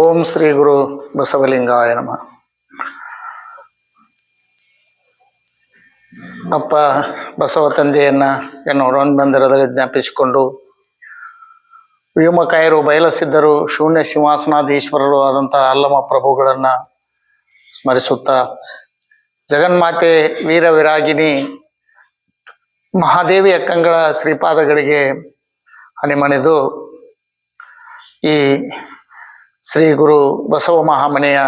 ಓಂ ಶ್ರೀ ಗುರು ಬಸವಲಿಂಗಾಯ ನಮ. ಅಪ್ಪ, ಬಸವ ತಂದೆಯನ್ನ ಎನ್ನೋರನ್ ಬಂದಿರದಲ್ಲಿ ಜ್ಞಾಪಿಸಿಕೊಂಡು ವ್ಯೋಮಕಾಯರು, ಬಯಲಸಿದ್ದರು, ಶೂನ್ಯ ಸಿಂಹಾಸನಾಧೀಶ್ವರರು ಆದಂತಹ ಅಲ್ಲಮ ಪ್ರಭುಗಳನ್ನು ಸ್ಮರಿಸುತ್ತಾ, ಜಗನ್ಮಾತೆ ವೀರ ವಿರಾಗಿನಿ ಮಹಾದೇವಿ ಅಕ್ಕಂಗಳ ಶ್ರೀಪಾದಗಳಿಗೆ ಹನಿಮಣಿದು ಈ ಶ್ರೀ ಗುರು ಬಸವ ಮಹಾಮನೆಯ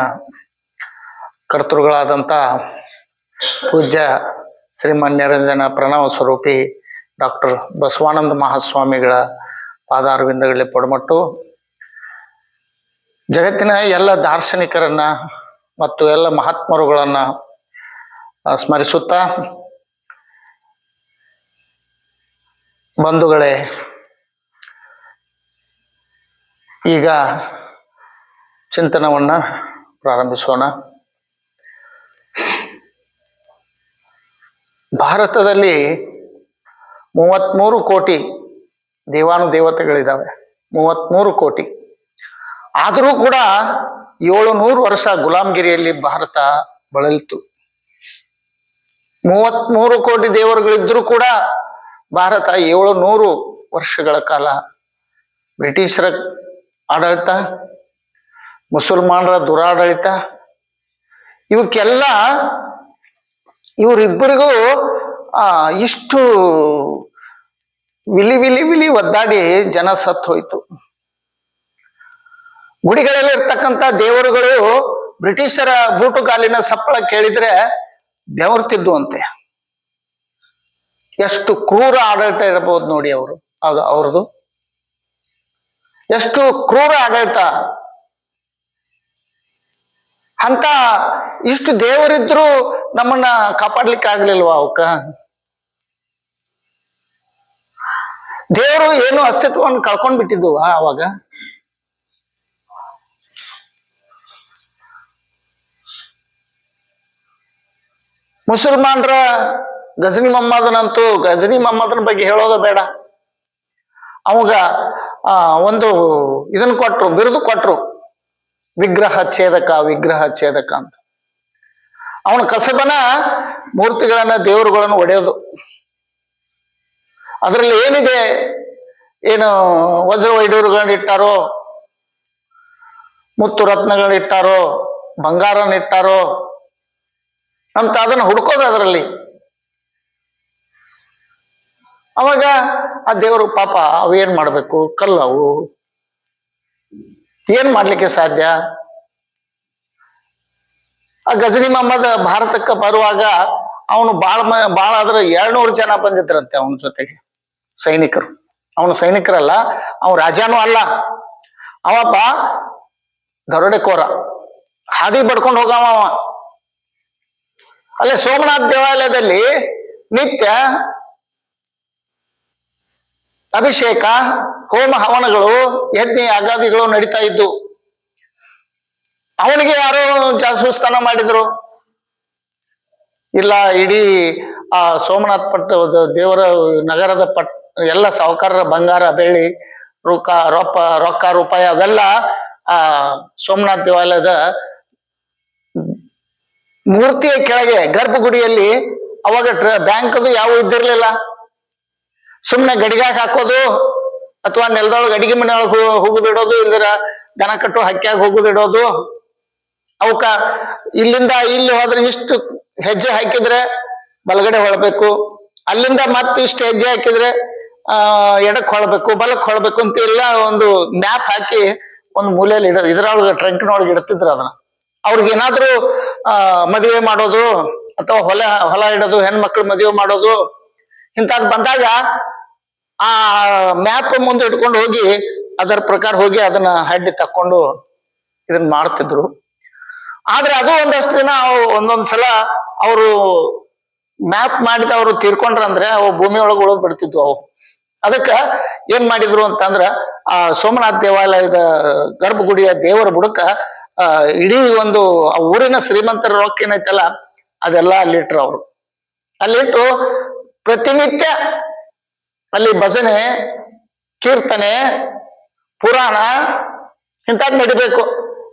ಕರ್ತೃಗಳಾದಂಥ ಪೂಜ್ಯ ಶ್ರೀಮನ್ ನಿರಂಜನ ಪ್ರಣವ ಸ್ವರೂಪಿ ಡಾಕ್ಟರ್ ಬಸವಾನಂದ ಮಹಾಸ್ವಾಮಿಗಳ ಪಾದಾರವಿಂದಗಳಲ್ಲಿ ಪೊಡಮಟ್ಟು. ಜಗತ್ತಿನ ಎಲ್ಲ ದಾರ್ಶನಿಕರನ್ನ ಮತ್ತು ಎಲ್ಲ ಮಹಾತ್ಮರುಗಳನ್ನ ಸ್ಮರಿಸುತ್ತಾ ಬಂಧುಗಳೇ, ಈಗ ಚಿಂತನವನ್ನ ಪ್ರಾರಂಭಿಸೋಣ. ಭಾರತದಲ್ಲಿ ಮೂವತ್ತ್ಮೂರು ಕೋಟಿ ದೇವಾನುದೇವತೆಗಳಿದ್ದಾವೆ ಮೂವತ್ತ್ಮೂರು ಕೋಟಿ. ಆದರೂ ಕೂಡ ಏಳು ನೂರು ವರ್ಷ ಗುಲಾಮಗಿರಿಯಲ್ಲಿ ಭಾರತ ಬಳಲಿತು. ಮೂವತ್ತ್ಮೂರು ಕೋಟಿ ದೇವರುಗಳಿದ್ದರೂ ಕೂಡ ಭಾರತ ಏಳು ನೂರು ವರ್ಷಗಳ ಕಾಲ ಬ್ರಿಟಿಷರ ಆಡಳಿತ ಮುಸಲ್ಮಾನರ ದುರಾಡಳಿತ. ಇವಕ್ಕೆಲ್ಲ ಇವರಿಬ್ಬರಿಗೂ, ಆ, ಇಷ್ಟು ವಿಲಿ ವಿಲಿ ವಿಲಿ ಒದ್ದಾಡಿ ಜನ ಸತ್ತು ಹೋಯ್ತು. ಗುಡಿಗಳಲ್ಲಿ ಇರ್ತಕ್ಕಂಥ ದೇವರುಗಳು ಬ್ರಿಟಿಷರ ಬೂಟುಗಾಲಿನ ಸಪ್ಪಳ ಕೇಳಿದ್ರೆ ಬೆವರ್ತಿದ್ದು ಅಂತೆ ಎಷ್ಟು ಕ್ರೂರ ಆಡಳಿತ ಇರಬಹುದು ನೋಡಿ ಅವರು. ಅದು ಅವ್ರದ್ದು ಎಷ್ಟು ಕ್ರೂರ ಆಡಳಿತ ಅಂತ ಇಷ್ಟು ದೇವರಿದ್ರು ನಮ್ಮನ್ನ ಕಾಪಾಡ್ಲಿಕ್ಕೆ ಆಗ್ಲಿಲ್ವಾ ಅವಕ್ಕ? ದೇವರು ಏನು ಅಸ್ತಿತ್ವವನ್ನು ಕಳ್ಕೊಂಡ್ ಬಿಟ್ಟಿದ್ದು ಅವಾಗ ಮುಸಲ್ಮಾನರ ಗಜನಿ ಮಮ್ಮದನಂತೂ ಗಜನಿ ಮಮ್ಮದನ ಬಗ್ಗೆ ಹೇಳೋದು ಬೇಡ. ಅವಾಗ ಒಂದು ಇದನ್ನ ಕೊಟ್ರು, ಬಿರುದು ಕೊಟ್ರು. ವಿಗ್ರಹ ಛೇದಕ ವಿಗ್ರಹ ಛೇದಕ ಅಂತ. ಅವನ ಕಸಬನ, ಮೂರ್ತಿಗಳನ್ನ, ದೇವರುಗಳನ್ನು ಒಡೆಯೋದು. ಅದರಲ್ಲಿ ಏನಿದೆ? ಏನು ವಜ್ರ ವೈಡೂರುಗಳನ್ನ ಇಟ್ಟಾರೋ, ಮುತ್ತು ರತ್ನಗಳನ್ನ ಇಟ್ಟಾರೋ ಬಂಗಾರನ ಇಟ್ಟಾರೋ, ಅಂತ ಅದನ್ನ ಹುಡ್ಕೋದು ಅದರಲ್ಲಿ. ಅವಾಗ ಆ ದೇವರು ಪಾಪ ಅವೇನ್ ಮಾಡಬೇಕು ಮಾಡ್ಬೇಕು? ಕಲ್ಲವು ಏನ್ ಮಾಡ್ಲಿಕ್ಕೆ ಸಾಧ್ಯ? ಆ ಗಜನಿ ಮೊಹಮ್ಮದ್ ಭಾರತಕ್ಕೆ ಬರುವಾಗ ಅವನು ಬಾಳ ಬಾಳ ಆದ್ರೆ ಎರಡ್ನೂರು ಜನ ಬಂದಿದ್ರಂತೆ ಅವನ ಜೊತೆಗೆ ಸೈನಿಕರು. ಅವನು ಸೈನಿಕರಲ್ಲ, ಅವನು ರಾಜಾನು ಅಲ್ಲ. ಅವಪ್ಪ ದರೋಡೆಕೋರ. ಹಾದಿ ಬಡ್ಕೊಂಡು ಹೋಗವ ಅಲ್ಲೇ ಸೋಮನಾಥ್ ದೇವಾಲಯದಲ್ಲಿ ನಿತ್ಯ ಅಭಿಷೇಕ, ಹೋಮ ಹವನಗಳು, ಯಜ್ಞ ಅಗಾದಿಗಳು ನಡೀತಾ ಇದ್ದು. ಅವನಿಗೆ ಯಾರೋ ಜಾಸೂಸ್ತಾನ ಮಾಡಿದ್ರು. ಇಲ್ಲ, ಇಡೀ ಆ ಸೋಮನಾಥ್ ಪಟ್ಟ, ದೇವರ ನಗರದ ಪಟ್, ಎಲ್ಲ ಸಾಹುಕಾರರ ಬಂಗಾರ, ಬೆಳ್ಳಿ ರೊಕ್ಕ ರೊಪ್ಪ, ರೊಕ್ಕ, ರೂಪಾಯಿ ಅವೆಲ್ಲ ಆ ಸೋಮನಾಥ್ ದೇವಾಲಯದ ಮೂರ್ತಿಯ ಕೆಳಗೆ, ಗರ್ಭಗುಡಿಯಲ್ಲಿ ಅವಾಗ ಬ್ಯಾಂಕದು ಯಾವ ಇದ್ದಿರ್ಲಿಲ್ಲ. ಸುಮ್ಮನೆ ಗಡಿಗಾಕ್ ಹಾಕೋದು ಅಥವಾ ನೆಲದೊಳಗೆ ಅಡಿಗೆ ಮನೆಯೊಳಗೆ ಹೋಗುದಿಡೋದು, ಇಲ್ದಿರ ದನ ಕಟ್ಟು ಹಕ್ಕಿಯಾಗ ಹೋಗುದಿಡೋದು. ಅವಕ್ಕ ಇಲ್ಲಿಂದ ಇಲ್ಲಿ ಹೋದ್ರೆ ಇಷ್ಟು ಹೆಜ್ಜೆ ಹಾಕಿದ್ರೆ ಬಲಗಡೆ ಹೊಳಬೇಕು. ಅಲ್ಲಿಂದ ಮತ್ತೆ ಇಷ್ಟು ಹೆಜ್ಜೆ ಹಾಕಿದ್ರೆ ಎಡಕ್ಕೆ ಎಡಕ್ ಹೊಳಬೇಕು, ಬಲಕ್ ಹೊಳಬೇಕು ಅಂತ ಎಲ್ಲ ಒಂದು ಮ್ಯಾಪ್ ಹಾಕಿ ಒಂದು ಮೂಲೆಯಲ್ಲಿ ಇಡೋದು. ಇದ್ರೊಳಗೆ ಟ್ರಂಕ್ನೊಳಗೆ ಇಡ್ತಿದ್ರು ಅದನ್ನ. ಅವ್ರಿಗೆ ಏನಾದ್ರೂ, ಆ, ಮದುವೆ ಮಾಡೋದು ಅಥವಾ ಹೊಲ ಹೊಲ ಇಡೋದು, ಹೆಣ್ಮಕ್ಳು ಮದುವೆ ಮಾಡೋದು ಇಂಥದ್ದು ಬಂದಾಗ ಆ ಮ್ಯಾಪ್ ಮುಂದೆ ಇಟ್ಕೊಂಡು ಹೋಗಿ ಅದರ ಪ್ರಕಾರ ಹೋಗಿ ಅದನ್ನ ಹಡ್ಡಿ ತಕ್ಕೊಂಡು ಇದನ್ನ ಮಾಡ್ತಿದ್ರು. ಆದ್ರೆ ಅದು ಒಂದಷ್ಟು ದಿನ ಒಂದೊಂದ್ ಸಲ ಅವರು ಮ್ಯಾಪ್ ಮಾಡಿದ ಅವರು ತೀರ್ಕೊಂಡ್ರಂದ್ರೆ ಅವು ಭೂಮಿ ಒಳಗೆ ಬಿಡ್ತಿದ್ವು ಅವು. ಅದಕ್ಕ ಏನ್ ಮಾಡಿದ್ರು ಅಂತಂದ್ರ ಆ ಸೋಮನಾಥ್ ದೇವಾಲಯದ ಗರ್ಭಗುಡಿಯ ದೇವರ ಬುಡಕ ಇಡೀ ಒಂದು ಆ ಊರಿನ ಶ್ರೀಮಂತರ ರೊಕ್ಕ ಏನೈತಲ್ಲ ಅದೆಲ್ಲ ಅಲ್ಲಿಟ್ರು ಅವರು. ಅಲ್ಲಿಟ್ಟು ಪ್ರತಿನಿತ್ಯ ಅಲ್ಲಿ ಭಜನೆ ಕೀರ್ತನೆ ಪುರಾಣ ಇಂಥದ್ದು ನಡಿಬೇಕು.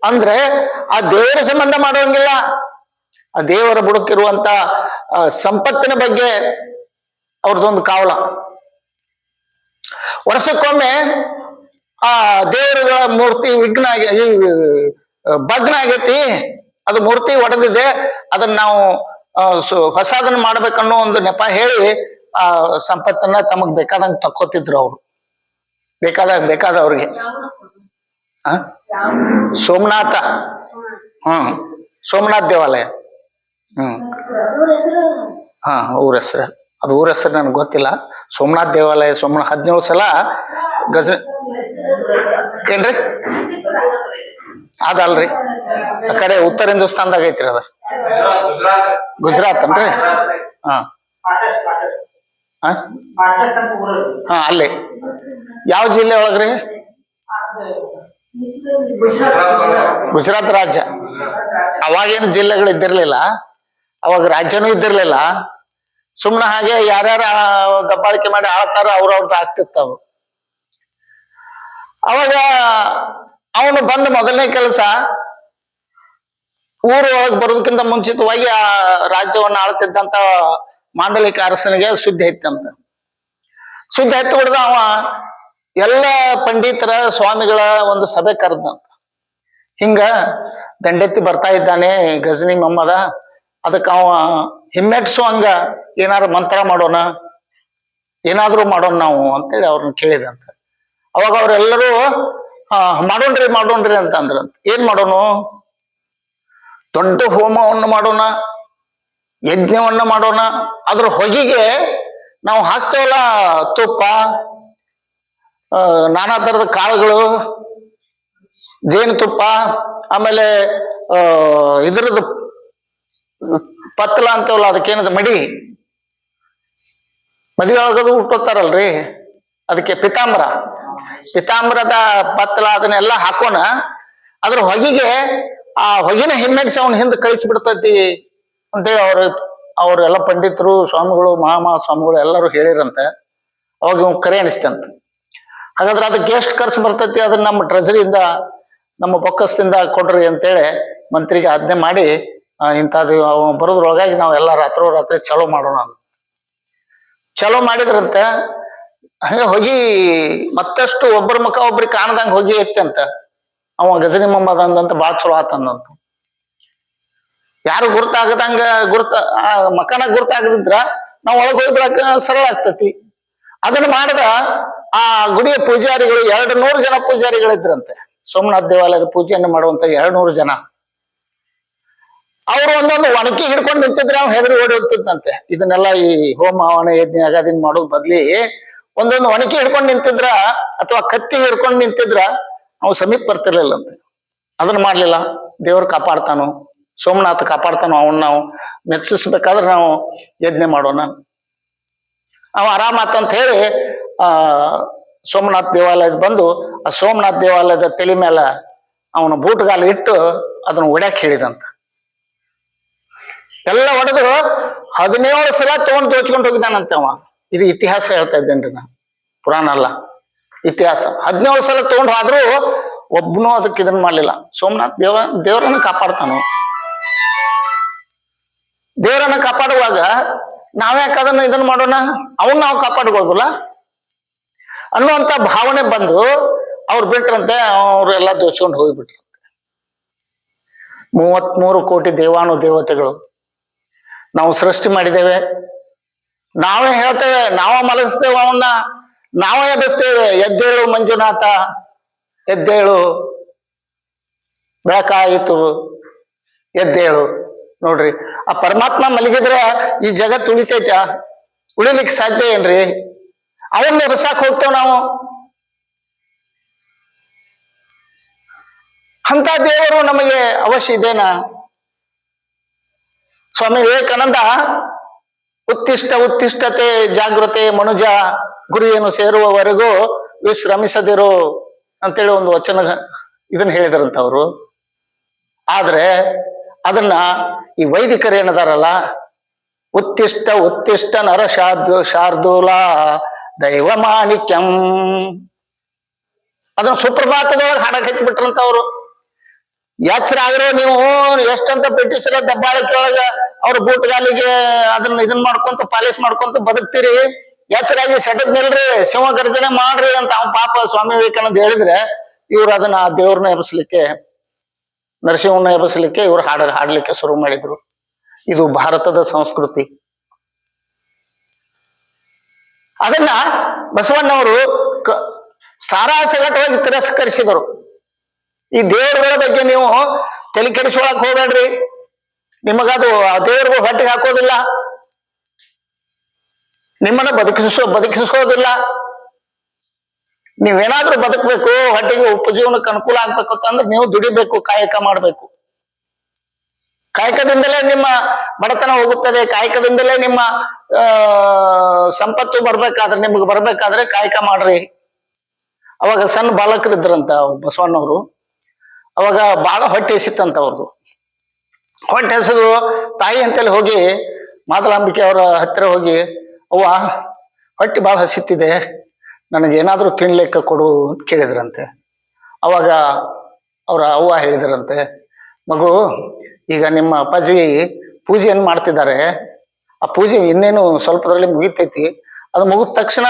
ಅಂದ್ರೆ ಆ ದೇವರ ಸಂಬಂಧ ಮಾಡುವಂಗಿಲ್ಲ ಆ ದೇವರ ಬುಡಕಿರುವಂತ ಆ, ಸಂಪತ್ತಿನ ಬಗ್ಗೆ ಅವ್ರದ್ದೊಂದು ಕಾವಲ. ವರ್ಷಕ್ಕೊಮ್ಮೆ ಆ ದೇವರುಗಳ ಮೂರ್ತಿ ವಿಘ್ನ ಆಗಿ- ಭಗ್ನ ಆಗೈತಿ ಅದು ಮೂರ್ತಿ ಒಡೆದಿದೆ. ಅದನ್ನ ನಾವು ಸು- ಹೊಸದನ್ನ ಮಾಡ್ಬೇಕನ್ನೋ ಒಂದು ನೆಪ ಹೇಳಿ ಆ ಸಂಪತ್ತನ್ನ ತಮಗ್ ಬೇಕಾದಂಗ ತಕ್ಕೋತಿದ್ರು ಅವ್ರು. ಬೇಕಾದ ಬೇಕಾದ ಅವ್ರಿಗೆ ಸೋಮನಾಥ. ಹ್ಮ್. ಸೋಮನಾಥ್ ದೇವಾಲಯ. ಹ್ಮ್. ಹಾ, ಊರ ಹೆಸರು. ಅದು ಊರ ಹೆಸರು ನನಗೆ ಗೊತ್ತಿಲ್ಲ. ಸೋಮನಾಥ್ ದೇವಾಲಯ ಸೋಮನ ಹದಿನೇಳು ಸಲ ಗಜ ಏನ್ರಿ? ಅದಲ್ರಿ. ಆ ಕಡೆ ಉತ್ತರ ಹಿಂದೂಸ್ತಾನದಾಗ ಐತ್ರಿ ಅದ. ಗುಜರಾತ್. ಅನ್ರಿ ಹಾ. ಹಾ? ಹಾ ಅಲ್ಲಿ. ಯಾವ ಜಿಲ್ಲೆ ಒಳಗ್ರಿ? ಗುಜರಾತ್ ರಾಜ್ಯ. ಅವಾಗೇನು ಜಿಲ್ಲೆಗಳು ಇದ್ದಿರ್ಲಿಲ್ಲ. ಅವಾಗ ರಾಜ್ಯನೂ ಇದ್ದಿರ್ಲಿಲ್ಲ. ಸುಮ್ಮನೆ ಹಾಗೆ ಯಾರ್ಯಾರ ದಬ್ಬಾಳಿಕೆ ಮಾಡಿ ಆಳ್ತಾರೋ ಅವ್ರವ್ರದ್ದು ಆಗ್ತಿತ್ತವು ಅವಾಗ ಅವನು ಬಂದ ಮೊದಲನೇ ಕೆಲಸ ಊರು ಒಳಗೆ ಬರೋದಕ್ಕಿಂತ ಮುಂಚಿತವಾಗಿ ಆ ರಾಜ್ಯವನ್ನ ಆಳ್ತಿದ್ದಂತ ಮಾಂಡಲಿಕ ಅರಸನಿಗೆ ಸುದ್ದಿ ಐತಂತ ಸುದ್ದಿ ಎತ್ತು ಹೊಡೆದ ಅವ ಎಲ್ಲ ಪಂಡಿತರ ಸ್ವಾಮಿಗಳ ಒಂದು ಸಭೆ ಕರೆದಂತ ಹಿಂಗ ದಂಡೆತ್ತಿ ಬರ್ತಾ ಇದ್ದಾನೆ ಗಜನಿ ಮೊಮ್ಮದ ಅದಕ್ಕೆ ಅವ ಹಿಮ್ಮೆಟ್ಸು ಹಂಗ ಏನಾರು ಮಂತ್ರ ಮಾಡೋಣ, ಏನಾದರೂ ಮಾಡೋಣ ನಾವು ಅಂತೇಳಿ ಅವ್ರನ್ನ ಕೇಳಿದಂತ ಅವಾಗ ಅವರೆಲ್ಲರೂ, ಹಾ, ಮಾಡೋಣ್ರಿ ಮಾಡೋಣ್ರಿ ಅಂತ ಅಂದ್ರಂತ ಏನ್ ಮಾಡೋಣ ದೊಡ್ಡ ಹೋಮವನ್ನು ಮಾಡೋಣ, ಯಜ್ಞವನ್ನು ಮಾಡೋಣ, ಅದ್ರ ಹೊಗೆಗೆ ನಾವು ಹಾಕ್ತೇವಲ್ಲ ತುಪ್ಪ ನಾನಾ ತರದ ಕಾಳುಗಳು, ಜೇನುತುಪ್ಪ, ಆಮೇಲೆ ಇದ್ರದ್ದು ಪತ್ತಲ ಅಂತೇವಲ್ಲ ಅದಕ್ಕೇನದ, ಮಡಿ. ಮದುವೆ ಒಳಗದು ಹುಟ್ಟೋತಾರಲ್ರಿ ಅದಕ್ಕೆ ಪಿತಾಂಬರ. ಪಿತಾಂಬರದ ಪತ್ಲ ಅದನ್ನೆಲ್ಲ ಹಾಕೋಣ, ಅದ್ರ ಹೊಗೆಗೆ ಆ ಹೊಗಿನ ಹಿಮ್ಮೆಡ್ಸಿ ಅವನ ಹಿಂದೆ ಕಳಿಸಿ ಬಿಡ್ತೈತಿ ಅಂತೇಳಿ ಅವ್ರ ಅವರೆಲ್ಲ ಪಂಡಿತರು, ಸ್ವಾಮಿಗಳು ಮಹಾಮಹಾ ಸ್ವಾಮಿಗಳು ಎಲ್ಲರೂ ಹೇಳಿರಂತೆ. ಅವಾಗ ಇವ್ ಕರೆ ಅನಿಸ್ತಂತ ಹಾಗಾದ್ರೆ ಅದಕ್ಕೆ ಎಷ್ಟು ಖರ್ಚು ಬರ್ತೈತಿ ಅದನ್ನ ನಮ್ಮ ಟ್ರೆಜರಿಯಿಂದ ನಮ್ಮ ಬೊಕ್ಕಸದಿಂದ ಕೊಡ್ರಿ ಅಂತೇಳಿ ಮಂತ್ರಿಗೆ ಆಜ್ಞೆ ಮಾಡಿ ಇಂಥದ್ದು ಬರೋದ್ರೊಳಗಾಗಿ ನಾವು ಎಲ್ಲ ರಾತ್ರೋ ರಾತ್ರಿ ಚಲೋ ಮಾಡೋಣ ಅಂತ. ಚಲೋ ಮಾಡಿದ್ರಂತೆ. ಹಂಗೆ ಹೋಗಿ ಮತ್ತಷ್ಟು ಒಬ್ಬರ ಮುಖ ಒಬ್ರಿಗೆ ಕಾಣದಂಗ ಹೋಗಿ ಎತ್ತಂತ ಅವ ಗಜನಿ ಮೊಹಮ್ಮದ್ ಅಂದಂತ ಭಾಳ ಚಲೋ ಆತಂದಂತ. ಯಾರು ಗುರ್ತಾಗದಂಗ ಗುರ್ತ ಮಕನ ಗುರ್ತಾಗದಿದ್ರ ನಾವು ಒಳಗೆ ಹೋಗಿ ಸರಳ ಆಗ್ತತಿ. ಅದನ್ನ ಮಾಡಿದ ಆ ಗುಡಿಯ ಪೂಜಾರಿಗಳು ಎರಡು ನೂರು ಜನ ಪೂಜಾರಿಗಳಿದ್ರಂತೆ. ಸೋಮನಾಥ್ ದೇವಾಲಯದ ಪೂಜೆಯನ್ನು ಮಾಡುವಂತ ಎರಡು ನೂರು ಜನ. ಅವರು ಒಂದೊಂದು ಒಣಕಿ ಹಿಡ್ಕೊಂಡು ನಿಂತಿದ್ರೆ ಅವ್ನು ಹೆದರಿ ಓಡಿ ಹೋಗ್ತಿದ್ದಂತೆ ಇದನ್ನೆಲ್ಲ ಈ ಹೋಮ, ಹವನ, ಯಜ್ಞ, ಅಗಾದಿನ ಮಾಡೋದ್ ಬದ್ಲಿ ಒಂದೊಂದು ಒಣಕಿ ಹಿಡ್ಕೊಂಡು ನಿಂತಿದ್ರ ಅಥವಾ ಕತ್ತಿ ಹಿಡ್ಕೊಂಡು ನಿಂತಿದ್ರ ಅವ್ ಸಮೀಪ ಬರ್ತಿರ್ಲಿಲ್ಲಂತೆ ಅದನ್ನ ಮಾಡ್ಲಿಲ್ಲ. ದೇವ್ರು ಕಾಪಾಡ್ತಾನು, ಸೋಮನಾಥ ಕಾಪಾಡ್ತಾನೋ ಅವನ್ನ ನಾವು ಮೆಚ್ಚಿಸ್ಬೇಕಾದ್ರೆ ನಾವು ಯಜ್ಞೆ ಮಾಡೋಣ. ಅವ ಆರಾಮಾತ ಅಂತ ಹೇಳಿ, ಆ, ಸೋಮನಾಥ ದೇವಾಲಯದ ಬಂದು, ಆ ಸೋಮನಾಥ ದೇವಾಲಯದ ತಲೆ ಮೇಲೆ ಅವನ ಬೂಟ್ಗಾಲು ಇಟ್ಟು ಅದನ್ನ ಒಡ್ಯಾಕ್ ಹೇಳಿದಂತ. ಎಲ್ಲ ಹೊಡೆದ್ರು ಹದಿನೇಳು ಸಲ ತಗೊಂಡು ದೋಚ್ಕೊಂಡು ಹೋಗಿದ್ದಾನಂತೆ ಅವ. ಇದು ಇತಿಹಾಸ ಹೇಳ್ತಾ ಇದ್ದೇನ್ರಿ ನಾನು ಪುರಾಣ ಅಲ್ಲ. ಇತಿಹಾಸ. ಹದಿನೇಳು ಸಲ ತಗೊಂಡು ಆದ್ರೂ ಒಬ್ಬನೂ ಅದಕ್ಕೆ ಇದನ್ನ ಮಾಡ್ಲಿಲ್ಲ. ಸೋಮನಾಥ್ ದೇವ, ದೇವರನ್ನ ಕಾಪಾಡ್ತಾನು ದೇವರನ್ನ ಕಾಪಾಡುವಾಗ ನಾವ್ಯಾಕೆ ಅದನ್ನ ಇದನ್ನ ಮಾಡೋಣ? ಅವನ್ನ ನಾವು ಕಾಪಾಡ್ಬೋದಲ್ಲ ಅನ್ನುವಂತ ಭಾವನೆ ಬಂದು ಅವ್ರು ಬಿಟ್ರಂತೆ ಅವ್ರೆಲ್ಲ ದೋಚ್ಕೊಂಡು ಹೋಗ್ಬಿಟ್ರು. ಮೂವತ್ಮೂರು ಕೋಟಿ ದೇವಾನು ದೇವತೆಗಳು. ನಾವು ಸೃಷ್ಟಿ ಮಾಡಿದ್ದೇವೆ. ನಾವೇ ಹೇಳ್ತೇವೆ, ನಾವ ಮಲಗಿಸ್ತೇವೆ ಅವನ್ನ. ನಾವೇ ಎಬ್ಬಿಸ್ತೇವೆ ಎದ್ದೇಳು ಮಂಜುನಾಥ, ಎದ್ದೇಳು. ಬೆಳಕಾಯಿತು, ಎದ್ದೇಳು. ನೋಡ್ರಿ, ಆ ಪರಮಾತ್ಮ ಮಲಗಿದ್ರೆ ಈ ಜಗತ್ತು ಉಳಿತೈತ? ಉಳಿಲಿಕ್ಕೆ ಸಾಧ್ಯ ಏನ್ರಿ? ಅವನ್ನ ಎಬ್ಸಾಕ್ ಹೋಗ್ತೇವೆ ನಾವು. ಅಂತ ದೇವರು ನಮಗೆ ಅವಶ್ಯ ಇದೇನಾ? ಸ್ವಾಮಿ ವಿವೇಕಾನಂದ ಉತ್ತಿಷ್ಟ ಉತ್ತಿಷ್ಟತೆ, ಜಾಗೃತೆ, ಮನುಜ, ಗುರಿಯನ್ನು ಸೇರುವವರೆಗೂ ವಿಶ್ರಮಿಸದಿರು ಅಂತೇಳಿ ಒಂದು ವಚನ ಇದನ್ನ ಹೇಳಿದ್ರಂತ ಅವರು ಆದ್ರೆ ಅದನ್ನ ಈ ವೈದಿಕರು ಏನದಾರಲ್ಲ, ಉತ್ತಿಷ್ಟ ಉತ್ತಿಷ್ಟ ನರ ಶಾರ್ದು ಶಾರ್ದೂಲ ದೈವ ಮಾಣಿಕ್ಯಂ. ಅದನ್ನ ಸುಪ್ರಭಾತದೊಳಗೆ ಹಾಡಕ್ ಬಿಟ್ರಂತ ಅವರು ಎಚ್ಚರ ಆಗಿರೋ ನೀವು ಎಷ್ಟಂತ ಬ್ರಿಟಿಷರ ದಬ್ಬಾಳಿಕೆ ಒಳಗ ಅವ್ರ ಬೂಟ್ಗಾಲಿಗೆ ಅದನ್ನ ಇದನ್ ಮಾಡ್ಕೊಂತ ಪಾಲಿಸ್ ಮಾಡ್ಕೊಂತ ಬದುಕ್ತೀರಿ. ಎಚ್ಚರಾಗಿ ಸೆಟದ್ ನಿಲ್ರಿ, ಸಿಂಹ ಗರ್ಜನೆ ಮಾಡ್ರಿ ಅಂತ ಅವ್ನ ಪಾಪ ಸ್ವಾಮಿ ವಿವೇಕಾನಂದ ಹೇಳಿದ್ರೆ ಇವ್ರು ಅದನ್ನ ಆ ದೇವ್ರನ್ನ ಎಬ್ಬಿಸ್ಲಿಕ್ಕೆ ನರಸಿಂಹನ ಎಬ್ಬಿಸ್ಲಿಕ್ಕೆ ಇವ್ರು ಹಾಡ, ಹಾಡ್ಲಿಕ್ಕೆ ಶುರು ಮಾಡಿದ್ರು. ಇದು ಭಾರತದ ಸಂಸ್ಕೃತಿ. ಅದನ್ನ ಬಸವಣ್ಣವರು ಸಾರಾಸಗಟವಾಗಿ ತಿರಸ್ಕರಿಸಿದರು. ಈ ದೇವರುಗಳ ಬಗ್ಗೆ ನೀವು ತಲೆ ಕೆಡಿಸ್ಕೊಳಕ್ ಹೋಗ್ಬೇಡ್ರಿ. ನಿಮಗದು ದೇವರಿಗೂ ಹೊಟ್ಟೆಗೆ ಹಾಕೋದಿಲ್ಲ. ನಿಮ್ಮನ್ನ ಬದುಕಿಸೋ ಬದುಕಿಸೋದಿಲ್ಲ. ನೀವೇನಾದ್ರೂ ಬದುಕಬೇಕು, ಹೊಟ್ಟೆಗೆ ಉಪಜೀವನಕ್ಕೆ ಅನುಕೂಲ ಆಗ್ಬೇಕು ಅಂತಂದ್ರೆ ನೀವು ದುಡಿಬೇಕು, ಕಾಯಕ ಮಾಡಬೇಕು. ಕಾಯಕದಿಂದಲೇ ನಿಮ್ಮ ಬಡತನ ಹೋಗುತ್ತದೆ, ಕಾಯಕದಿಂದಲೇ ನಿಮ್ಮ ಸಂಪತ್ತು ಬರ್ಬೇಕಾದ್ರೆ, ನಿಮ್ಗೆ ಬರ್ಬೇಕಾದ್ರೆ ಕಾಯಕ ಮಾಡ್ರಿ. ಅವಾಗ ಸಣ್ಣ ಬಾಲಕರಿದ್ರಂತ ಬಸವಣ್ಣವರು. ಅವಾಗ ಬಹಳ ಹೊಟ್ಟೆ ಸಿತ್ತಂತ ಅವ್ರದ್ದು ಹೊಟ್ಟೆ ಹೆಸರು ತಾಯಿ ಅಂತೇಳಿ ಹೋಗಿ ಮಾದಲಾಂಬಿಕೆ ಅವರ ಹತ್ತಿರ ಹೋಗಿ, ಅವ್ವ, ಹೊಟ್ಟೆ ಭಾಳ ಹಸಿತಿದೆ, ನನಗೆ ಏನಾದರೂ ತಿನ್ಲಿಕ್ಕೆ ಕೊಡು ಅಂತ ಕೇಳಿದ್ರಂತೆ. ಅವಾಗ ಅವರ ಅವ್ವ ಹೇಳಿದ್ರಂತೆ, ಮಗು, ಈಗ ನಿಮ್ಮ ಅಪ್ಪಾಜಿ ಪೂಜೆಯನ್ನು ಮಾಡ್ತಿದ್ದಾರೆ. ಆ ಪೂಜೆ ಇನ್ನೇನು ಸ್ವಲ್ಪದ್ರಲ್ಲಿ ಮುಗಿತೈತಿ. ಅದು ಮುಗಿದ ತಕ್ಷಣ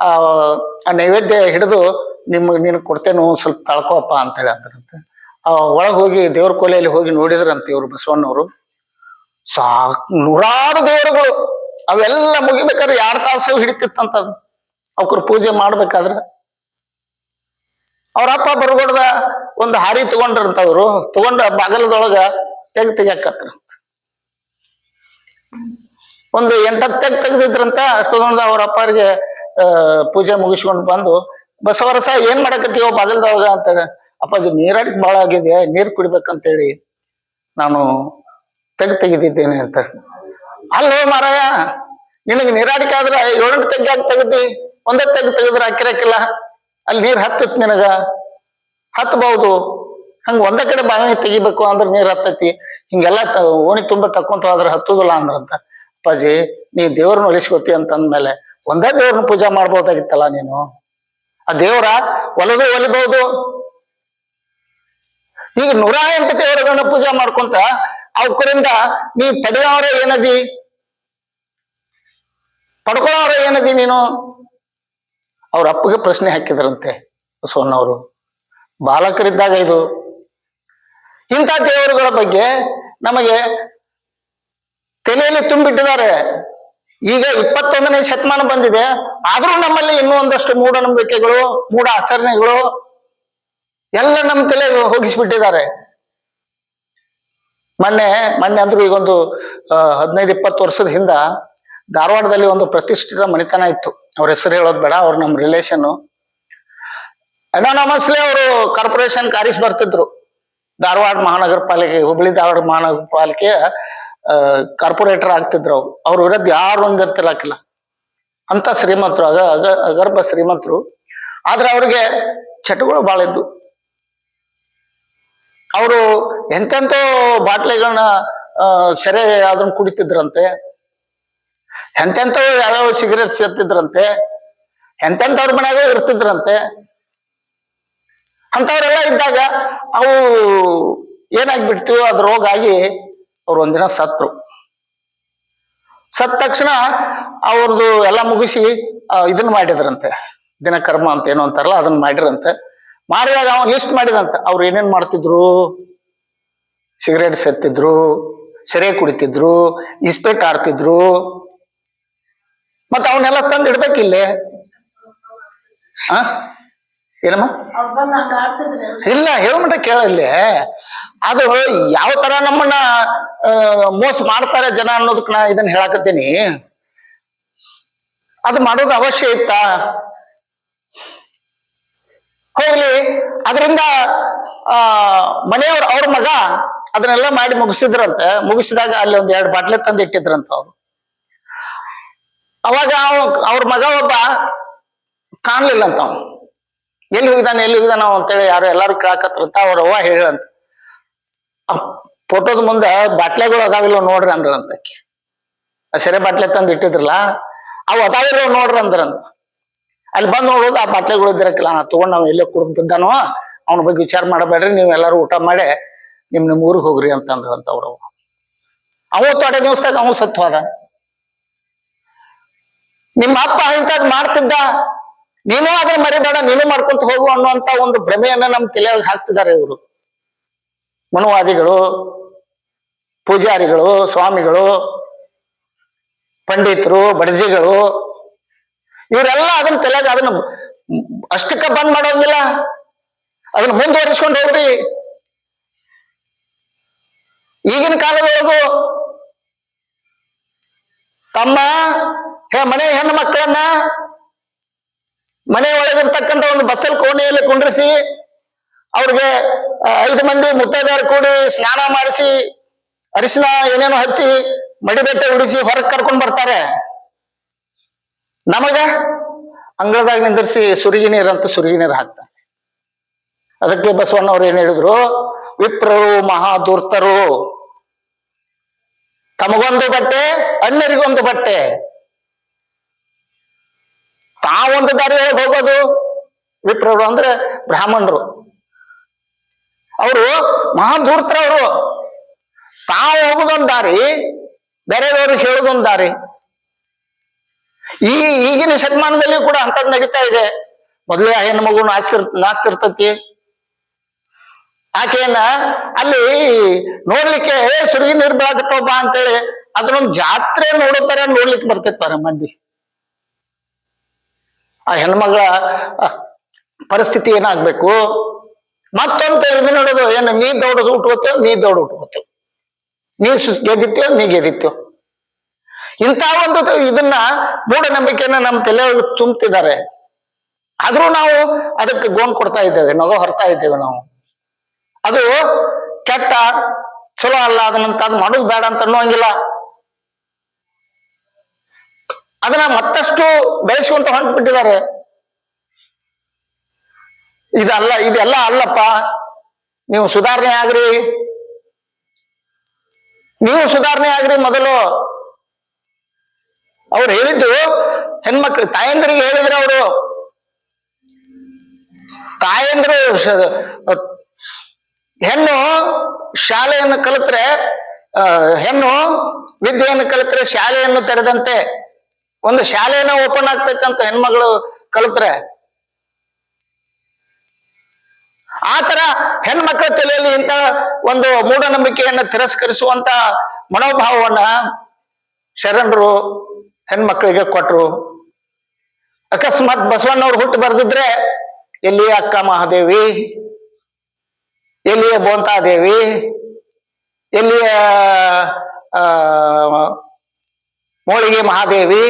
ಆ ನೈವೇದ್ಯ ಹಿಡಿದು ನಿಮ್ಗೆ ನೀನು ಕೊಡ್ತೇನು, ಸ್ವಲ್ಪ ತಳ್ಕೋಪ್ಪ ಅಂತ ಹೇಳಿ ಒಳಗೆ ಹೋಗಿ ದೇವ್ರ ಕೊಲೆಯಲ್ಲಿ ಹೋಗಿ ನೋಡಿದ್ರಂತೆ ಇವರು ಬಸವಣ್ಣವರು. ಸಾಕ್, ನೂರಾರು ದೇವರುಗಳು, ಅವೆಲ್ಲ ಮುಗಿಬೇಕಾದ್ರೆ ಎರಡು ತಾಸು ಹಿಡಿತಿತ್ತಂತ ಅವ್ರ ಪೂಜೆ ಮಾಡ್ಬೇಕಾದ್ರೆ. ಅವ್ರ ಅಪ್ಪ ಬರ್ಗೊಡ್ದ ಒಂದು ಹಾರಿ ತಗೊಂಡ್ರಂತ ಅವ್ರು. ತಗೊಂಡ ಬಾಗಲದೊಳಗ ತೆಗ್ ತೆಗಿಯಕತ್ರ ಒಂದು ಎಂಟತ್ತು ತೆಗ್ ತೆಗ್ದಿದ್ರಂತ ಅಷ್ಟೊಂದು ಅವ್ರ ಅಪ್ಪರಿಗೆ ಪೂಜೆ ಮುಗಿಸ್ಕೊಂಡು ಬಂದು, ಬಸವರಸ, ಏನ್ ಮಾಡಕತ್ತೀವೋ ಬಾಗಲದೊಳಗ? ಅಂತೇಳಿ. ಅಪ್ಪಾಜಿ ನೀರಾಡಿಕೆ ಭಾಳ ಆಗಿದೆ, ನೀರು ಕುಡಿಬೇಕಂತೇಳಿ ನಾನು ತೆಗ್ ತೆಗೆದಿದ್ದೇನೆ ಅಂತ. ಅಲ್ಲೋ ಮಾರಾಯ, ನಿನಗೆ ನೀರಾಡಿಕೆ ಆದ್ರೆ ಏಳು ತೆಗ್ಗಿ ಯಾಕೆ ತೆಗ್ದಿ? ಒಂದೇ ತೆಗ್ ತೆಗೆದ್ರೆ ಹಾಕಿರಕ್ಕಿಲ್ಲ ಅಲ್ಲಿ ನೀರು ಹತ್ತಿತ್ತು ನಿನಗ. ಹತ್ತಬಹುದು ಹಂಗ ಒಂದ ಕಡೆ ಬಾವಿ ತೆಗಿಬೇಕು ಅಂದ್ರೆ ನೀರ್ ಹತ್ತೈತಿ. ಹಿಂಗೆಲ್ಲ ಓಣಿ ತುಂಬ ತಕ್ಕೊಂತ ಹೋದ್ರೆ ಹತ್ತುದಿಲ್ಲ ಅಂದ್ರಂತ. ಅಪ್ಪಾಜಿ, ನೀ ದೇವ್ರನ್ನ ಉಳಿಸ್ಕೊತಿ ಅಂತಂದ್ಮೇಲೆ ಒಂದೇ ದೇವ್ರನ್ನ ಪೂಜಾ ಮಾಡ್ಬೋದಾಗಿತ್ತಲ್ಲ ನೀನು? ಆ ದೇವ್ರ ಒಲದು ಒಲಿಬಹುದು ಈಗ ನೂರ ಎಂಟು ದೇವರುಗಳನ್ನ ಪೂಜೆ ಮಾಡ್ಕೊಂತ ಅವಕರಿಂದ ನೀ ಪಡೆಯೋರ ಏನದಿ? ಪಡ್ಕೊಳ್ಳೋರ ಏನದಿ ನೀನು? ಅವ್ರ ಅಪ್ಪಗೆ ಪ್ರಶ್ನೆ ಹಾಕಿದ್ರಂತೆ ಬಸವಣ್ಣವರು. ಬಾಲಕರಿದ್ದಾಗ ಇದು. ಇಂಥ ದೇವರುಗಳ ಬಗ್ಗೆ ನಮಗೆ ತಲೆಯಲ್ಲಿ ತುಂಬಿಟ್ಟಿದ್ದಾರೆ. ಈಗ ಇಪ್ಪತ್ತೊಂದನೇ ಶತಮಾನ ಬಂದಿದೆ. ಆದ್ರೂ ನಮ್ಮಲ್ಲಿ ಇನ್ನೂ ಒಂದಷ್ಟು ಮೂಢನಂಬಿಕೆಗಳು, ಮೂಢ ಆಚರಣೆಗಳು ಎಲ್ಲ ನಮ್ಮ ತಲೆ ಹೋಗಿಸ್ಬಿಟ್ಟಿದ್ದಾರೆ. ಮೊನ್ನೆ ಮೊನ್ನೆ ಅಂದ್ರೂ ಈಗೊಂದು ಹದಿನೈದು, ಇಪ್ಪತ್ತು ವರ್ಷದ ಹಿಂದ ಧಾರವಾಡದಲ್ಲಿ ಒಂದು ಪ್ರತಿಷ್ಠಿತ ಮನೆತನ ಇತ್ತು. ಅವ್ರ ಹೆಸರು ಹೇಳೋದು ಬೇಡ, ಅವ್ರು ನಮ್ಮ ರಿಲೇಷನ್ ಅನಾನಮಸ್ಲಿ ಅವರು ಕಾರ್ಪೊರೇಷನ್ ಕಾರಿಸ್ ಬರ್ತಿದ್ರು. ಧಾರವಾಡ ಮಹಾನಗರ ಪಾಲಿಕೆ, ಹುಬ್ಳಿ ಧಾರವಾಡ ಮಹಾನಗರ ಪಾಲಿಕೆಯ ಕಾರ್ಪೊರೇಟರ್ ಆಗ್ತಿದ್ರು ಅವ್ರು. ಅವ್ರ ವಿರುದ್ಧ ಯಾರು ಒಂದಿರ್ತಿರ್ಲಾಕಿಲ್ಲ ಅಂತ ಶ್ರೀಮಂತರು, ಅಗ ಅಗ, ಅಗರ್ಭ ಶ್ರೀಮಂತರು. ಆದ್ರೆ ಅವ್ರಿಗೆ ಚಟಗಳು ಭಾಳ ಇದ್ದು ಅವರು ಎಂತೆಂತೋ ಬಾಟ್ಲೆಗಳನ್ನ ಸೆರೆ ಅದನ್ನ ಕುಡಿತಿದ್ರಂತೆ. ಎಂತೆಂತೋ ಯಾವ್ಯಾವ ಸಿಗರೇಟ್ ಸೇರ್ತಿದ್ರಂತೆ ಎಂತೆಂಥವ್ರ ಮನ್ಯಾಗ ಇರ್ತಿದ್ರಂತೆ. ಅಂತವ್ರೆಲ್ಲ ಇದ್ದಾಗ ಅವು ಏನಾಗ್ಬಿಡ್ತು ಅದ್ರ ರೋಗ ಆಗಿ ಅವ್ರು ಒಂದಿನ ಸತ್ರು ಸತ್ತ ತಕ್ಷಣ ಅವ್ರದ್ದು ಎಲ್ಲ ಮುಗಿಸಿ ಇದನ್ನ ಮಾಡಿದ್ರಂತೆ. ದಿನಕರ್ಮ ಅಂತ ಏನು ಅಂತಾರಲ್ಲ ಅದನ್ನ ಮಾಡಿರಂತೆ. ಮಾಡಿದಾಗ ಅವನು ಲಿಸ್ಟ್ ಮಾಡಿದಂತೆ. ಅವ್ರು ಏನೇನ್ ಮಾಡ್ತಿದ್ರು? ಸಿಗರೇಟ್ ಸೇರ್ತಿದ್ರು ಸೆರೆ ಕುಡಿತಿದ್ರು, ಇಸ್ಪೇಟ್ ಆಡ್ತಿದ್ರು. ಮತ್ತ ಅವನ್ನೆಲ್ಲ ತಂದು ಇಡ್ಬೇಕಿಲ್ಲೇ ಆ? ಏನಮ್ಮ? ಇಲ್ಲ ಹೇಳಮಟ ಕೇಳಲ್ಲಿ ಅದು ಯಾವ ತರ ನಮ್ಮನ್ನ ಮೋಸ ಮಾಡ್ತಾರೆ ಜನ ಅನ್ನೋದಕ್ಕೆ ನಾ ಇದನ್ನ ಹೇಳಕತ್ತೀನಿ. ಅದು ಮಾಡೋದು ಅವಶ್ಯ ಇತ್ತಾ? ಹೋಗ್ಲಿ. ಅದರಿಂದ, ಆ, ಮನೆಯವ್ರ, ಅವ್ರ ಮಗ ಅದನ್ನೆಲ್ಲ ಮಾಡಿ ಮುಗಿಸಿದ್ರಂತೆ. ಮುಗಿಸಿದಾಗ ಅಲ್ಲಿ ಒಂದ್ ಎರಡು ಬಾಟ್ಲೆ ತಂದು ಇಟ್ಟಿದ್ರಂತ ಅವ್ರು. ಅವಾಗ ಅವ- ಅವ್ರ ಮಗ ಒಬ್ಬ ಕಾಣ್ಲಿಲ್ಲ ಅಂತ ಅವ್ನು. ಎಲ್ಲಿ ಹೋಗಿದಾನೆ ಎಲ್ಲಿ ಹೋಗಿದಾನ ಅಂತೇಳಿ ಯಾರು ಎಲ್ಲಾರು ಕೇಳಕತ್ರಂತ ಅವ್ರ ಅವ್ವ ಹೇಳಂತ ಫೋಟೋದ ಮುಂದೆ ಬಾಟ್ಲೆಗಳು ಅದಾವಿಲ್ಲ ನೋಡ್ರಿ ಅಂದ್ರಂತ ಸೆರೆ ಬಾಟ್ಲೆ ತಂದು ಇಟ್ಟಿದ್ರಲ್ಲ ಅವು ಅದಾವಿಲ್ಲ ನೋಡ್ರಿ ಅಂದ್ರಂತ. ಅಲ್ಲಿ ಬಂದು ನೋಡೋದು ಆ ಬಾಟ್ಲೆಗಳು ಇದ್ರಕ್ಕಿಲ್ಲ ತೊಗೊಂಡು ನಾವು ಎಲ್ಲೇ ಕುಡ್ದು ಬಿದ್ದಾನೋ ಅವನ ಬಗ್ಗೆ ವಿಚಾರ ಮಾಡಬೇಡ್ರಿ, ನೀವು ಎಲ್ಲರೂ ಊಟ ಮಾಡಿ, ನಿಮ್ ನಿಮ್ ಊರಿಗೆ ಹೋಗ್ರಿ ಅಂತಂದ್ರಂತ ಅವರು ಅವ ತೊಡೆ ದಿವಸದಾಗ ಅವನು ಸತ್ತು ಹೋದ. ನಿಮ್ಮ ಅಪ್ಪ ಇಂಥದ್ ಮಾಡ್ತಿದ್ದ, ನೀನು ಅದನ್ನ ಮರಿಬೇಡ, ನೀನು ಮಾಡ್ಕೊಂತ ಹೋಗು ಅನ್ನುವಂತ ಒಂದು ಭ್ರಮೆಯನ್ನ ನಮ್ಮ ತಲೆಯೊಳಗೆ ಹಾಕ್ತಿದ್ದಾರೆ ಇವರು. ಮನುವಾದಿಗಳು, ಪೂಜಾರಿಗಳು, ಸ್ವಾಮಿಗಳು, ಪಂಡಿತರು, ಬಡಜಿಗಳು ಇವರೆಲ್ಲ ಅದನ್ನ ತಲೆಗೆ ಅದನ್ನ ಅಷ್ಟಕ್ಕ ಬಂದ್ ಮಾಡೋದಿಲ್ಲ. ಅದನ್ನ ಮುಂದುವರಿಸ್ಕೊಂಡು ಹೋಗ್ರಿ. ಈಗಿನ ಕಾಲದೊಳಗು ತಮ್ಮ ಹೇ ಮನೆ ಹೆಣ್ಣು ಮಕ್ಕಳನ್ನ ಮನೆ ಒಳಗಿರ್ತಕ್ಕಂಥ ಒಂದು ಬಚ್ಚಲ್ ಕೋಣೆಯಲ್ಲಿ ಕುಂಡ್ರಿಸಿ, ಅವ್ರಿಗೆ ಐದು ಮಂದಿ ಮುತ್ತೈದೆಯರು ಕೂಡಿ ಸ್ನಾನ ಮಾಡಿಸಿ, ಅರಿಶಿನ ಏನೇನೋ ಹಚ್ಚಿ ಮಡಿಬೆಟ್ಟೆ ಉಡಿಸಿ ಹೊರಗೆ ಕರ್ಕೊಂಡು ಬರ್ತಾರೆ. ನಮಗ ಅಂಗಳದಾಗ ನಿಂದಿರಿಸಿ ಸುರಿಗಿ ಅಂತ ಸುರಿಗಿ ನೀರು ಹಾಕ್ತಾರೆ. ಅದಕ್ಕೆ ಬಸವಣ್ಣವ್ರು ಏನ್ ಹೇಳಿದ್ರು? ವಿಪ್ರರು ಮಹಾದೂರ್ತರು ತಮಗೊಂದು ಬಟ್ಟೆ, ಅನ್ಯರಿಗೊಂದು ಬಟ್ಟೆ. ತಾವೊಂದು ದಾರಿ ಒಳಗೆ ಹೋಗೋದು ವಿಪ್ರರು ಅಂದ್ರೆ ಬ್ರಾಹ್ಮಣರು. ಅವರು ಮಹಾದೂರ್ತರವರು ತಾವು ಹೋಗೋದೊಂದು ದಾರಿ ಬೇರೆಯವ್ರಿಗೆ ಹೇಳೋದೊಂದು ದಾರಿ. ಈ ಈಗಿನ ಶತಮಾನದಲ್ಲಿ ಕೂಡ ಅಂತದ್ ನಡೀತಾ ಇದೆ. ಮೊದಲೇ ಹೆಣ್ಣು ಮಗು ನಾಸ್ತಿರ್ ನಾಸ್ತಿರ್ತತಿ ಆಕೆಯನ್ನ ಅಲ್ಲಿ ನೋಡ್ಲಿಕ್ಕೆ ಸುರುಗಿ ನೀರ್ ಬೆಳಗತ್ತಪ್ಪ ಅಂತೇಳಿ ಅದನ್ನೊಂದು ಜಾತ್ರೆ ನೋಡುತ್ತಾರೆ ತರ ನೋಡ್ಲಿಕ್ಕೆ ಬರ್ತಿರ್ತಾರೆ ಮಂದಿ. ಆ ಹೆಣ್ಮಗಳ ಪರಿಸ್ಥಿತಿ ಏನಾಗ್ಬೇಕು? ಮತ್ತೊಂದು ಇದು ನೋಡೋದು, ಏನು ನೀ ದೌಡೋದು ಉಟ್ಕೋತೇವ್ ನೀ ದೌಡ ಉಟ್ಕೋತೇವ್ ನೀ ಗೆದ್ದಿತ್ತೇವ್ ನೀ ಗೆದ್ದಿತ್ತೇವ್ ಇಂಥ ಒಂದು ಇದನ್ನ ಮೂಢನಂಬಿಕೆಯನ್ನ ನಮ್ಮ ತಲೆಯೊಳಗೆ ತುಂಬ್ತಿದ್ದಾರೆ. ಆದ್ರೂ ನಾವು ಅದಕ್ಕೆ ಗೋನ್ ಕೊಡ್ತಾ ಇದ್ದೇವೆ, ನಗೋ ಹೊರತಾ ಇದ್ದೇವೆ ನಾವು. ಅದು ಕೆಟ್ಟ, ಚಲೋ ಅಲ್ಲ ಅದನ್ನಂತ ಅದು ಮಾಡೋದು ಬೇಡ ಅಂತ ಅನ್ನೋಂಗಿಲ್ಲ ಅದನ್ನ ಮತ್ತಷ್ಟು ಬೆಳೆಸುವಂತ ಹೊಂಟ್ಬಿಟ್ಟಿದ್ದಾರೆ. ಇದಲ್ಲ, ಇದೆಲ್ಲ ಅಲ್ಲಪ್ಪ, ನೀವು ಸುಧಾರಣೆ ಆಗ್ರಿ. ನೀವು ಸುಧಾರಣೆ ಆಗ್ರಿ ಮೊದಲು. ಅವ್ರು ಹೇಳಿದ್ದು, ಹೆಣ್ಮಕ್ಳು, ತಾಯಂದ್ರಿಗೆ ಹೇಳಿದ್ರೆ ಅವರು, ತಾಯಂದ್ರು ಹೆಣ್ಣು ಶಾಲೆಯನ್ನು ಕಲಿತ್ರೆ ಹೆಣ್ಣು ವಿದ್ಯೆಯನ್ನು ಕಲಿತ್ರೆ ಶಾಲೆಯನ್ನು ತೆರೆದಂತೆ, ಒಂದು ಶಾಲೆಯನ್ನ ಓಪನ್ ಆಗ್ತೈತೆ ಅಂತ ಹೆಣ್ಮಗಳು ಕಲಿತ್ರೆ, ಆ ತರ ಹೆಣ್ಮಕ್ಳ ತಲೆಯಲ್ಲಿ ಇಂತ ಒಂದು ಮೂಢನಂಬಿಕೆಯನ್ನು ತಿರಸ್ಕರಿಸುವಂತ ಮನೋಭಾವವನ್ನ ಶರಣರು ಹೆಣ್ಮಕ್ಳಿಗೆ ಕೊಟ್ರು. ಅಕಸ್ಮಾತ್ ಬಸವಣ್ಣವ್ರು ಹುಟ್ಟು ಬರ್ದಿದ್ರೆ, ಎಲ್ಲಿಯ ಅಕ್ಕ ಮಹಾದೇವಿ, ಎಲ್ಲಿಯ ಬೋಂತಾದೇವಿ, ಎಲ್ಲಿಯ ಮೋಳಿಗೆ ಮಹಾದೇವಿ,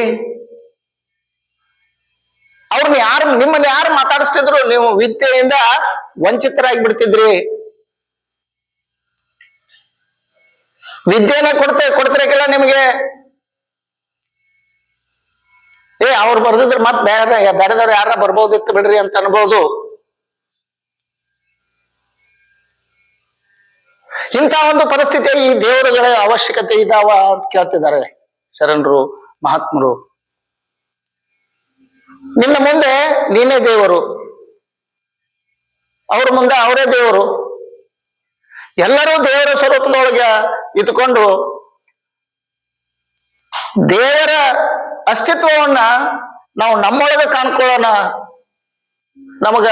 ಅವ್ರನ್ನ ಯಾರು, ನಿಮ್ಮನ್ನ ಯಾರು ಮಾತಾಡಿಸ್ತಿದ್ರು, ನೀವು ವಿದ್ಯೆಯಿಂದ ವಂಚಿತರಾಗಿ ಬಿಡ್ತಿದ್ರಿ ವಿದ್ಯೆನ ಕೊಡ್ತೇ, ಕೊಡ್ತಿರಕ್ಕೆಲ್ಲ ನಿಮಗೆ. ಏ, ಅವ್ರು ಬರ್ದಿದ್ರೆ ಮತ್ ಬೇರೆ ಬೇರೆದವ್ರು ಯಾರ ಬರ್ಬೋದಿತ್ತು ಬಿಡ್ರಿ ಅಂತ ಅನ್ಬೋದು. ಇಂಥ ಒಂದು ಪರಿಸ್ಥಿತಿ ಈ ದೇವರುಗಳ ಅವಶ್ಯಕತೆ ಇದಾವ ಅಂತ ಕೇಳ್ತಿದ್ದಾರೆ ಶರಣರು, ಮಹಾತ್ಮರು. ನಿನ್ನ ಮುಂದೆ ನೀನೇ ದೇವರು. ಅವ್ರ ಮುಂದೆ ಅವರೇ ದೇವರು. ಎಲ್ಲರೂ ದೇವರ ಸ್ವರೂಪದೊಳಗೆ ಇದ್ಕೊಂಡು ದೇವರ ಅಸ್ತಿತ್ವವನ್ನ ನಾವು ನಮ್ಮೊಳಗೆ ಕಾಣ್ಕೊಳ್ಳೋಣ. ನಮಗ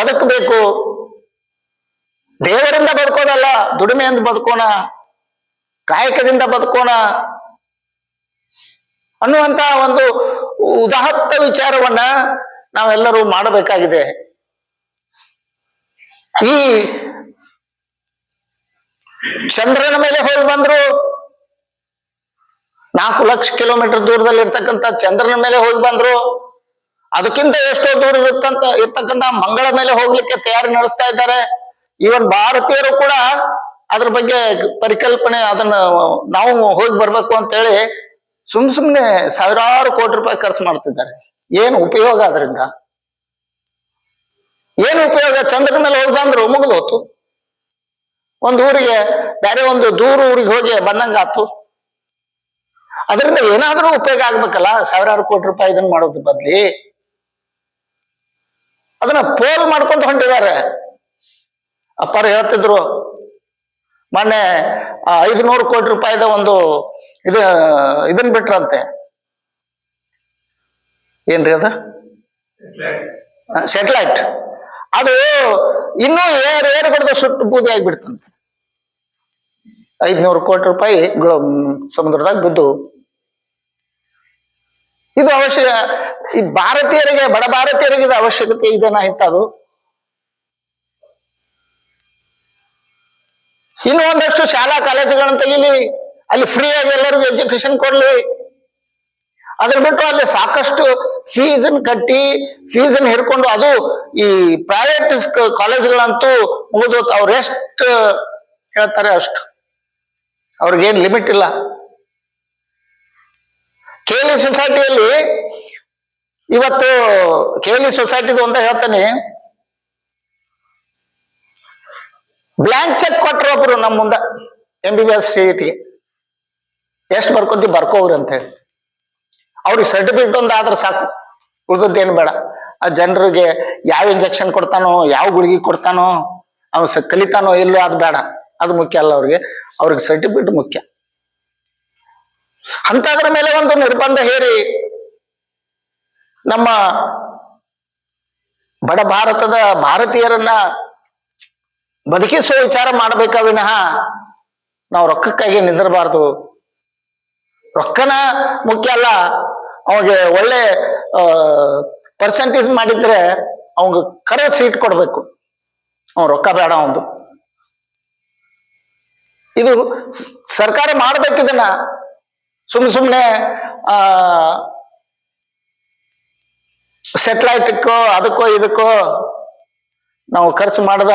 ಬದುಕಬೇಕು. ದೇವರಿಂದ ಬದುಕೋದಲ್ಲ, ದುಡಿಮೆಯಿಂದ ಬದುಕೋಣ. ಕಾಯಕದಿಂದ ಬದುಕೋಣ. ಅನ್ನುವಂತ ಒಂದು ಉದಾತ್ತ ವಿಚಾರವನ್ನ ನಾವೆಲ್ಲರೂ ಮಾಡಬೇಕಾಗಿದೆ. ಈ ಚಂದ್ರನ ಮೇಲೆ ಹೋಗಿ ಬಂದ್ರು ನಾಲ್ಕು ಲಕ್ಷ ಕಿಲೋಮೀಟರ್ ದೂರದಲ್ಲಿ ಇರ್ತಕ್ಕಂಥ ಚಂದ್ರನ ಮೇಲೆ ಹೋಗಿ ಬಂದ್ರು. ಅದಕ್ಕಿಂತ ಎಷ್ಟೋ ದೂರ ಇರ್ತಂತ, ಇರ್ತಕ್ಕಂಥ ಮಂಗಳ ಮೇಲೆ ಹೋಗ್ಲಿಕ್ಕೆ ತಯಾರಿ ನಡೆಸ್ತಾ ಇದ್ದಾರೆ. ಈವನ್ ಭಾರತೀಯರು ಕೂಡ ಅದ್ರ ಬಗ್ಗೆ ಪರಿಕಲ್ಪನೆ, ಅದನ್ನ ನಾವು ಹೋಗಿ ಬರ್ಬೇಕು ಅಂತ ಹೇಳಿ ಸುಮ್ ಸುಮ್ನೆ ಸಾವಿರಾರು ಕೋಟಿ ರೂಪಾಯಿ ಖರ್ಚು ಮಾಡ್ತಿದ್ದಾರೆ. ಏನು ಉಪಯೋಗ ಅದರಿಂದ? ಏನು ಉಪಯೋಗ? ಚಂದ್ರನ ಮೇಲೆ ಹೋಗಿ ಬಂದ್ರು, ಮುಗಿದೋತು. ಒಂದು ಊರಿಗೆ, ಬೇರೆ ಒಂದು ದೂರ ಊರಿಗೆ ಹೋಗಿ ಬಂದಂಗಾತು. ಅದರಿಂದ ಏನಾದರೂ ಉಪಯೋಗ ಆಗ್ಬೇಕಲ್ಲ? ಸಾವಿರಾರು ಕೋಟಿ ರೂಪಾಯಿ ಇದನ್ನ ಮಾಡೋದು ಬದ್ಲಿ. ಅದನ್ನ ಪೋಲ್ ಮಾಡ್ಕೊಂತ ಹೊಂಟಿದ್ದಾರೆ. ಅಪ್ಪಾರು ಹೇಳ್ತಿದ್ರು, ಮೊನ್ನೆ ಐದುನೂರು ಕೋಟಿ ರೂಪಾಯಿದ ಒಂದು ಇದು, ಇದನ್ ಬಿಟ್ರಂತೆ. ಏನ್ರಿ ಅದ? ಸೆಟಲೈಟ್ ಅದು ಇನ್ನೂ ಏರ್ ಏರ್ ಹೊಡೆದ ಸುಟ್ಟು ಬೂದಿ ಆಗಿಬಿಡ್ತಂತೆ. ಐದ್ನೂರು ಕೋಟಿ ರೂಪಾಯಿ ಸಮುದ್ರದಾಗ ಬಿದ್ದು ಇದು ಅವಶ್ಯ, ಈ ಭಾರತೀಯರಿಗೆ, ಬಡ ಭಾರತೀಯರಿಗೆ ಇದು ಅವಶ್ಯಕತೆ ಇದೇನಾ ಇಂಥದ್ದು. ಇನ್ನು ಒಂದಷ್ಟು ಶಾಲಾ ಕಾಲೇಜುಗಳನ್ನ ತೆಗಿಲಿ ಅಲ್ಲಿ ಫ್ರೀ ಆಗಿ ಎಲ್ಲರಿಗೂ ಎಜುಕೇಶನ್ ಕೊಡ್ಲಿ. ಅದ್ರ ಬಿಟ್ಟು ಅಲ್ಲಿ ಸಾಕಷ್ಟು ಫೀಸ್ ಕಟ್ಟಿ ಫೀಸ್ ಹಿಡ್ಕೊಂಡು ಅದು ಈ ಪ್ರೈವೇಟ್ ಕಾಲೇಜ್ಗಳಂತೂ ಮುಗಿದೋತ್ ಅವ್ರು ಎಷ್ಟು ಹೇಳ್ತಾರೆ ಅಷ್ಟು. ಅವ್ರಿಗೇನು ಲಿಮಿಟ್ ಇಲ್ಲ. ಕೇಲಿ ಸೊಸೈಟಿಯಲ್ಲಿ ಇವತ್ತು ಕೇಲಿ ಸೊಸೈಟಿದು ಒಂದ ಹೇಳ್ತೇನೆ. ಬ್ಲಾಂಕ್ ಚೆಕ್ ಕೊಟ್ಟರು ಒಬ್ರು ನಮ್ಮ ಮುಂದೆ M B B S CET ಎಷ್ಟು ಬರ್ಕೊತಿ ಬರ್ಕೋವ್ರಿ ಅಂತ ಹೇಳಿ. ಅವ್ರಿಗೆ ಸರ್ಟಿಫಿಕೇಟ್ ಒಂದು ಆದ್ರೆ ಸಾಕು ಉಳ್ದದ್ದೇನು ಬೇಡ. ಆ ಜನರಿಗೆ ಯಾವ ಇಂಜೆಕ್ಷನ್ ಕೊಡ್ತಾನೋ, ಯಾವ ಗುಳಿಗೆ ಕೊಡ್ತಾನೋ, ಅವ್ನು ಕಲಿತಾನೋ ಇಲ್ಲೋ ಅದು ಬೇಡ. ಅದು ಮುಖ್ಯ ಅಲ್ಲ ಅವ್ರಿಗೆ. ಅವ್ರಿಗೆ ಸರ್ಟಿಫಿಕೇಟ್ ಮುಖ್ಯ. ಅಂತದ್ರ ಮೇಲೆ ಒಂದು ನಿರ್ಬಂಧ ಹೇರಿ ನಮ್ಮ ಬಡ ಭಾರತದ ಭಾರತೀಯರನ್ನ ಬದುಕಿಸುವ ವಿಚಾರ ಮಾಡಬೇಕ ವಿನಃ ನಾವು ರೊಕ್ಕಕ್ಕಾಗಿ ನಿಂದಿರಬಾರ್ದು. ರೊಕ್ಕನ ಮುಖ್ಯ ಅಲ್ಲ, ಅವಾಗ ಒಳ್ಳೆ ಪರ್ಸೆಂಟೇಜ್ ಮಾಡಿದ್ರೆ ಅವಂಗ ಕರ ಸೀಟ್ ಕೊಡಬೇಕು. ಅವ್ನು ರೊಕ್ಕ ಬೇಡ ಅವನು ಇದು ಸರ್ಕಾರ ಮಾಡ್ಬೇಕಿದನ್ನ ಸುಮ್ ಸುಮ್ಮನೆ ಆ ಸೆಟ್ಲೈಟಕ್ಕೋ ಅದಕ್ಕೋ, ಇದಕ್ಕೋ ನಾವು ಖರ್ಚು ಮಾಡ್ದ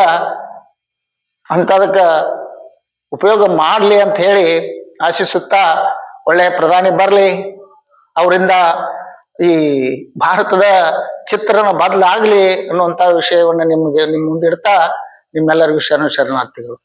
ಅಂಥದಕ್ಕೆ ಉಪಯೋಗ ಮಾಡ್ಲಿ ಅಂತ ಹೇಳಿ ಆಶಿಸುತ್ತಾ ಒಳ್ಳೆಯ ಪ್ರಧಾನಿ ಬರಲಿ. ಅವರಿಂದ ಈ ಭಾರತದ ಚಿತ್ರನ ಬದಲಾಗ್ಲಿ ಅನ್ನುವಂಥ ವಿಷಯವನ್ನು ನಿಮ್ಗೆ ನಿಮ್ ಮುಂದಿಡ್ತಾ ನಿಮ್ಮೆಲ್ಲರಿಗೂ ಶರಣ ಶರಣಾರ್ಥಿಗಳು.